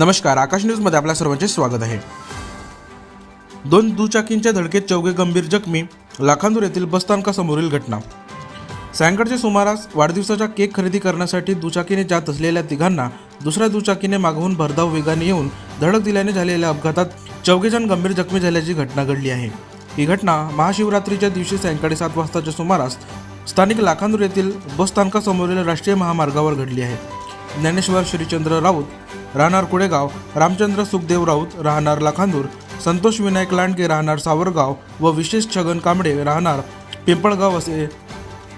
नमस्कार आकाश न्यूजमध्ये आपल्या सर्वांचे स्वागत आहे. दोन दुचाकींच्या धडकेत चौघे गंभीर जखमी लाखांदूर येथील बसस्थानकासमोरील घटना. सायंकाळच्या सुमारास वाढदिवसाचा केक खरेदी करण्यासाठी दुचाकीने जात असलेल्या तिघांना दुसऱ्या दुचाकीने मागवून भरधाव वेगाने येऊन धडक दिल्याने झालेल्या अपघातात चौघेजण गंभीर जखमी झाल्याची घटना घडली आहे. ही घटना महाशिवरात्रीच्या दिवशी सायंकाळी सात वाजताच्या सुमारास स्थानिक लाखांदूर येथील बसस्थानकासमोरील राष्ट्रीय महामार्गावर घडली आहे. ज्ञानेश्वर श्रीचंद्र राऊत राहणार कुडेगाव रामचंद्र सुखदेव राऊत राहणार लाखांदूर संतोष विनायक लांडगे राहणार सावरगाव व विशेष छगन कांबडे राहणार पिंपळगाव असे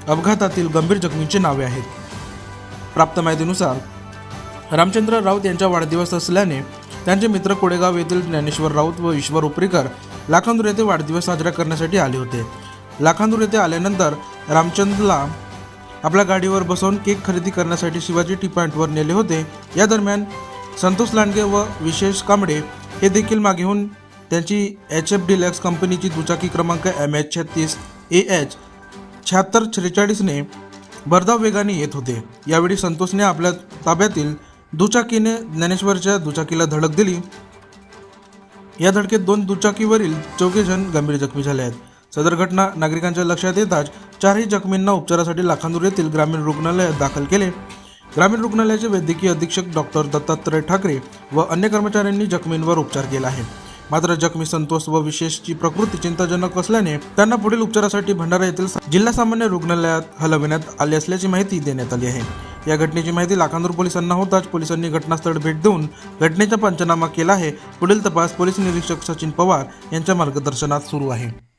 अपघातातील गंभीर जखमींची नावे आहेत. प्राप्त माहितीनुसार रामचंद्र राऊत यांचा वाढदिवस असल्याने त्यांचे मित्र कोडेगाव येथील ज्ञानेश्वर राऊत व ईश्वर उपरीकर लाखांदूर येथे वाढदिवस साजरा करण्यासाठी आले होते. लाखांदूर येथे आल्यानंतर रामचंद्रला आपल्या गाडीवर बसवून केक खरेदी करण्यासाठी शिवाजी टी पॉईंटवर नेले होते. या दरम्यान संतोष लांडगे व विशेष कांबडे हे देखील मागेहून त्यांची एच एफ डिलॅक्स कंपनीची दुचाकी क्रमांक एम एच छत्तीस ए एच शहात्तर त्रेचाळीसने भरधाव वेगाने येत होते. यावेळी संतोषने आपल्या ताब्यातील दुचाकीने ज्ञानेश्वरच्या दुचाकीला धडक दिली. या धडकेत दोन दुचाकीवरील चौघे जण गंभीर जखमी झाले आहेत. सदर घटना नागरिकांच्या लक्षात येताच चारही जखमींना उपचारासाठी लाखांदूर येथील ग्रामीण रुग्णालयात दाखल केले. ग्रामीण रुग्णालयाचे वैद्यकीय अधीक्षक डॉक्टर दत्तात्रय ठाकरे व अन्य कर्मचाऱ्यांनी जखमींवर उपचार केला आहे मात्र जखमी संतोष व विशेषची प्रकृती चिंताजनक असल्याने त्यांना पुढील उपचारासाठी भंडारा येथील जिल्हा सामान्य रुग्णालयात हलविण्यात आले असल्याची माहिती देण्यात आली आहे. या घटनेची माहिती लाखांदूर पोलिसांना होताच पोलिसांनी घटनास्थळ भेट देऊन घटनेचा पंचनामा केला आहे. पुढील तपास पोलीस निरीक्षक सचिन पवार यांच्या मार्गदर्शनात सुरू आहे.